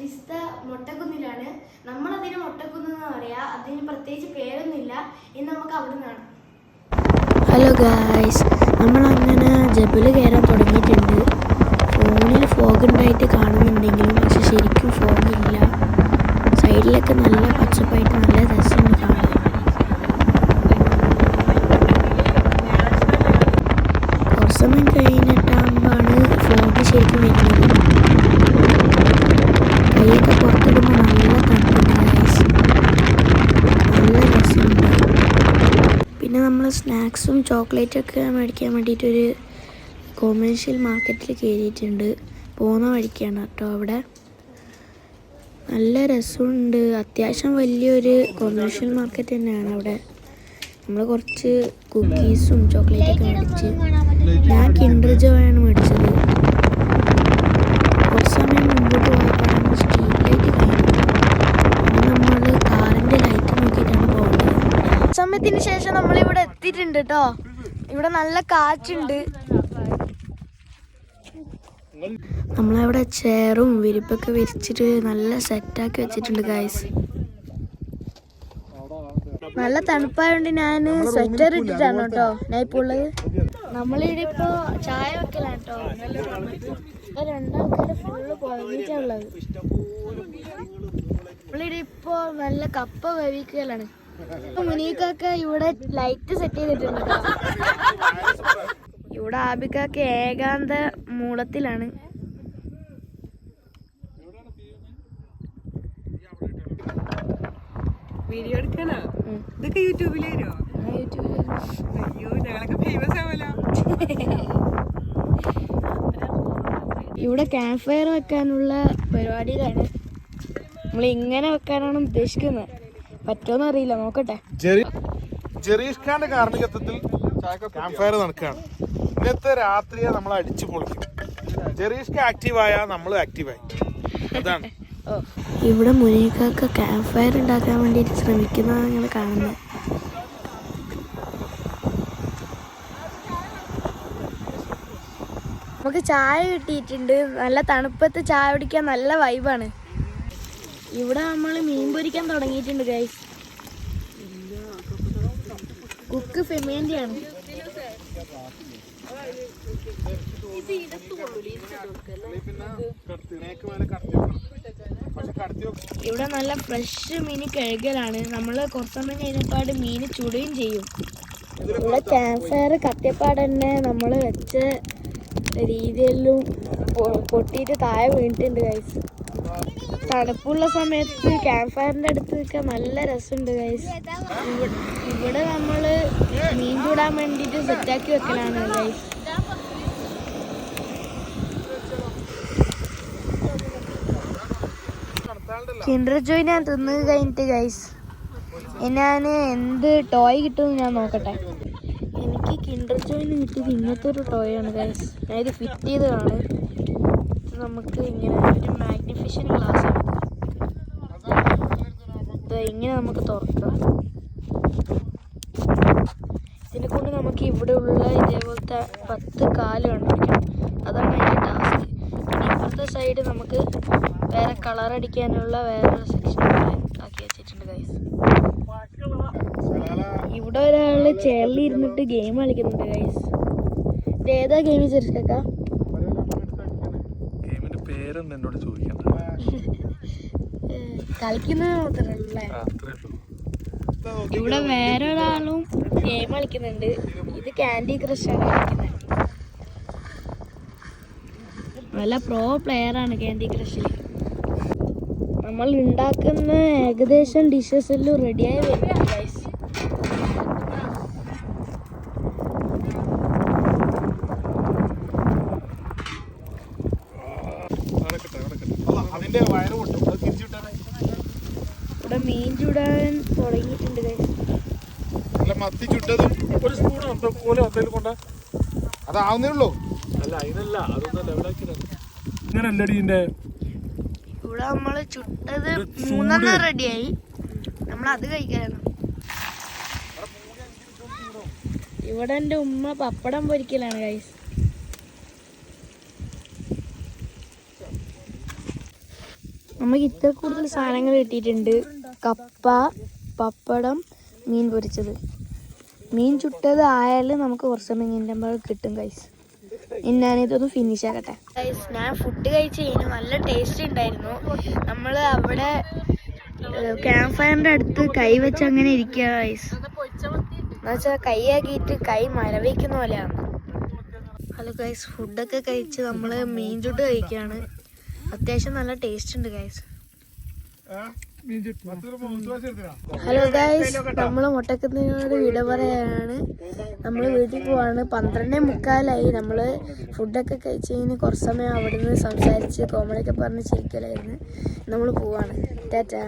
Vista മൊട്ടക്കുന്നിലാണ്. നമ്മളതിന് മൊട്ടക്കുന്ന് എന്ന് പറയാ. അതിന് പ്രത്യേകിച്ച് പേരൊന്നുമില്ല. ഇന്ന് നമുക്ക് അവിടെ നിന്നാണ് ഹലോ ഗായ്സ് നമ്മളങ്ങനെ ജബിൽ കയറാൻ തുടങ്ങിയിട്ടുണ്ട്. ഫോണിൽ ഫോഗ് ഉണ്ടായിട്ട് കാണുന്നുണ്ടെങ്കിലും പക്ഷെ ശരിക്കും ഫോഗ് ഇല്ല. സൈഡിലൊക്കെ നല്ല പച്ചപ്പായിട്ട് നല്ല രസമുണ്ട് കാണാൻ കുറച്ച് സമയം കഴിഞ്ഞിട്ടാകുമ്പോഴാണ് ഫോഗ് ശരിക്കും വരുന്നത് കൈയൊക്കെ പുറത്തിടുമ്പോൾ നല്ല തണുപ്പുണ്ട് ഗായ്സ് നല്ല രസമുണ്ട് പിന്നെ നമ്മൾ സ്നാക്സും ചോക്ലേറ്റും ഒക്കെ മേടിക്കാൻ വേണ്ടിയിട്ടൊരു കൊമേഴ്ഷ്യൽ മാർക്കറ്റിൽ കയറിയിട്ടുണ്ട്. പോകുന്ന വഴിക്കാണ് കേട്ടോ അവിടെ. നല്ല രസമുണ്ട്. അത്യാവശ്യം വലിയൊരു കൊമേഴ്ഷ്യൽ മാർക്കറ്റ് തന്നെയാണ് അവിടെ. നമ്മൾ കുറച്ച് കുക്കീസും ചോക്ലേറ്റൊക്കെ മേടിച്ച്. ഞാൻ കിൻഡർ ജോയാണ് മേടിച്ചത് കുറച്ച് സമയം മുമ്പോട്ട് പോയപ്പോഴാണ് സ്ട്രീറ്റ് ലൈറ്റ് കഴിഞ്ഞത് പിന്നെ നമ്മൾ കാറിന്റെ ലൈറ്റ് നോക്കിയിട്ടാണ് പോകുന്നത് സമയത്തിന് ശേഷം നമ്മൾ ഇവിടെ എത്തിയിട്ടുണ്ട് കേട്ടോ ഇവിടെ നല്ല കാറ്റുണ്ട്. നമ്മളവിടെ ചെയറും വിരിപ്പൊക്കെ വിരിച്ചിട്ട് നല്ല സെറ്റാക്കി വെച്ചിട്ടുണ്ട് ഗായ്സ് നല്ല തണുപ്പായതുകൊണ്ട് ഞാൻ സ്വെറ്റർ ഇട്ടിട്ടാണ് കേട്ടോ. ഞാൻ ഉള്ളത്. നമ്മളിവിടെ ഇപ്പോ ചായ വെക്കലാണ് കേട്ടോ. ഇപ്പൊ രണ്ടാൾക്കാര് ഫുള്ള് പുറകിട്ടാ ഉള്ളത്. നമ്മളിവിടെ ഇപ്പൊ നല്ല കപ്പ വേവിക്കലാണ്. മുനീക്കൊക്കെ ഇവിടെ ലൈറ്റ് സെറ്റ് ചെയ്തിട്ടുണ്ട്. ട്ടോ. ഇവിടെ ആബിക്കൊക്കെ ഏകാന്ത മൂളത്തിലാണ്. വീഡിയോ എടുക്കാനാ? ഇതൊക്കെ യൂട്യൂബിൽ വരുമോ അയ്യോ ഞങ്ങളൊക്കെ ഫേമസ് ആവല്ലോ ഇവിടെ ക്യാമ്പ് ഫയർ വെക്കാനുള്ള പരിപാടിയിലാണ് നമ്മൾ ഇങ്ങനെ വെക്കാനാണ് ഉദ്ദേശിക്കുന്നത്. പറ്റുമോന്ന് അറിയില്ല നോക്കട്ടെ. ജെറി- ജെറീഷ് ഖാന്റെ കാർണികത്വത്തിൽ ക്യാമ്പ് ഫയർ നടക്കുകയാണ്. ഇന്നത്തെ രാത്രിയെ നമ്മൾ അടിച്ചു പൊളിക്കും. ജെറീഷ് ഖാൻ ആക്റ്റീവായ നമ്മൾ ആക്റ്റീവായി. അതാണ്. ഇവിടെ മുനിക്കൊക്കെ ക്യാമ്പ് ഫയർ ഉണ്ടാക്കാൻ വേണ്ടിയിട്ട് ശ്രമിക്കുന്നതാണ് ഞങ്ങൾ കാണുന്നത് നമുക്ക് ചായ കിട്ടിയിട്ടുണ്ട്. നല്ല തണുപ്പത്ത് ചായ കുടിക്കാൻ നല്ല വൈബാണ് ഇവിടെ നമ്മൾ മീൻ പൊരിക്കാൻ തുടങ്ങിയിട്ടുണ്ട് ഗൈസ് കുക്ക് ഫെമേന്റെയാണ് ഇവിടെ നല്ല ഫ്രഷ് മീൻ കഴുകലാണ്. നമ്മൾ കുറച്ച് സമയം കഴിഞ്ഞപ്പാട് മീൻ ചുടുകയും ചെയ്യും. ഇവിടെ ഫയർ കത്തിയപ്പാട് തന്നെ നമ്മൾ വെച്ച രീതിയിലും പൊട്ടിയിട്ട് താഴെ വീണിട്ടുണ്ട് ഗൈസ് തണുപ്പുള്ള സമയത്ത് ക്യാമ്പ് ഫയറിന്റെ അടുത്ത് നിൽക്കാൻ നല്ല രസമുണ്ട് ഗൈസ് ഇവിടെ നമ്മൾ മീൻ ചൂടാൻ വേണ്ടിയിട്ട് സെറ്റാക്കി വെക്കലാണ് ഗൈസ് കിൻഡർ ജോയ് ഞാൻ തിന്ന് കഴിഞ്ഞിട്ട് ഗൈസ് ഞാൻ എന്ത് ടോയ് കിട്ടുമെന്ന് ഞാൻ നോക്കട്ടെ. എനിക്ക് കിൻഡർ ജോയിന് കിട്ടിയത് ഇങ്ങനത്തെ ഒരു ടോയ് ആണ് ഗൈസ് ഞാൻ ഇത് ഫിറ്റ് ചെയ്തതാണ്. നമുക്ക് ഇങ്ങനെ ഒരു മാഗ്നിഫിഷൻ ഗ്ലാസ് ഇങ്ങനെ നമുക്ക് തുറക്കാം. ഇതിനെ കൊണ്ട് നമുക്ക് ഇവിടെ ഉള്ള ഇതേപോലത്തെ പത്ത് കാൽ കണ്ടുപിടിക്കണം അതാണ് അതിന്റെ ടാസ്ക് പിന്നെ ഇപ്പുറത്തെ സൈഡ് നമുക്ക് വേറെ കളർ അടിക്കാനുള്ള വേറെ സെക്ഷൻ ആക്കി വെച്ചിട്ടുണ്ട് ഗൈസ് ഇവിടെ ഒരാൾ ചെയറിൽ ഇരുന്നിട്ട് ഗെയിം കളിക്കുന്നുണ്ട് ഗൈസ് ഇത് ഏതാ ഗെയിം ചെറുക്ക ഗെയിമിന്റെ പേരൊന്നും എന്നോട് ചോദിക്കണ്ട? ഇവിടെ വേറെ ഒരാളും ഗെയിം കളിക്കുന്നുണ്ട്. ഇത് കാൻഡി ക്രഷ് ആണ് കളിക്കുന്നത്. നല്ല പ്രോ പ്ലെയർ ആണ് കാൻഡി ക്രഷിൽ നമ്മൾ ഉണ്ടാക്കുന്ന ഏകദേശം ഡിഷസ് എല്ലാം റെഡിയായി വരുന്നുണ്ട് അല്ല, വയറ് പൊട്ടും അത് തിരിച്ചുവിട്ടാൽ ഇവിടെ മീൻ ചൂടാൻ തുടങ്ങിയിട്ടുണ്ട് മത്തി ചുട്ടതും ഒരു സ്പൂൺ പോലെ എന്തെങ്കിലും കൊണ്ട അതാവുന്നേ ഉള്ളൂ. അല്ല അതിനല്ല അതൊന്നും ലെവലാക്കിയതാണ് ഇങ്ങനെ അല്ലടി ഇതിന്റെ. ഇവിടെ നമ്മൾ ചുട്ടത് മൂന്നെണ്ണം റെഡിയായി നമ്മൾ അത് കഴിക്കാനാണ് ഇവിടെ എന്റെ ഉമ്മ പപ്പടം പൊരിക്കലാണ് ഗൈസ് നമുക്ക് ഇത്ര കൂടുതൽ സാധനങ്ങൾ കിട്ടിയിട്ടുണ്ട്. കപ്പ പപ്പടം മീൻ പൊരിച്ചത്. മീൻ ചുട്ടത് ആയാലും നമുക്ക് കുറച്ച് മീനിന്റെ കിട്ടും കൈസ് ഇനി ഞാനിതൊന്ന് ഫിനിഷ് ആക്കട്ടെ. ഗൈസ് ഞാൻ ഫുഡ് കഴിച്ച് കഴിഞ്ഞു നല്ല ടേസ്റ്റ് ഉണ്ടായിരുന്നു. നമ്മൾ അവിടെ ക്യാമ്പ് ഫയറിന്റെ അടുത്ത് കൈ വെച്ച് അങ്ങനെ ഇരിക്കുക ഗൈസ് എന്നുവെച്ചാൽ കൈയാക്കിയിട്ട് കൈ മരവിക്കുന്ന പോലെയാണ്. ഹലോ ഗൈസ് ഫുഡൊക്കെ കഴിച്ച് നമ്മൾ മീൻ ചുട്ട് കഴിക്കുകയാണ് അത്യാവശ്യം നല്ല ടേസ്റ്റ് ഉണ്ട് ഗൈസ് ഹലോ ഗൈസ് നമ്മൾ മുട്ടക്കുന്നതിനോട് വിട പറയാണ് നമ്മൾ വീട്ടിൽ പോവാണ്. പന്ത്രണ്ടേ മുക്കാലായി. നമ്മൾ ഫുഡൊക്കെ കഴിച്ച് കഴിഞ്ഞ് കുറച്ച് സമയം അവിടെ നിന്ന് സംസാരിച്ച് കോമഡിയൊക്കെ പറഞ്ഞ് ചിരിക്കലായിരുന്നു. നമ്മൾ പോവാണ്. ടാറ്റാ.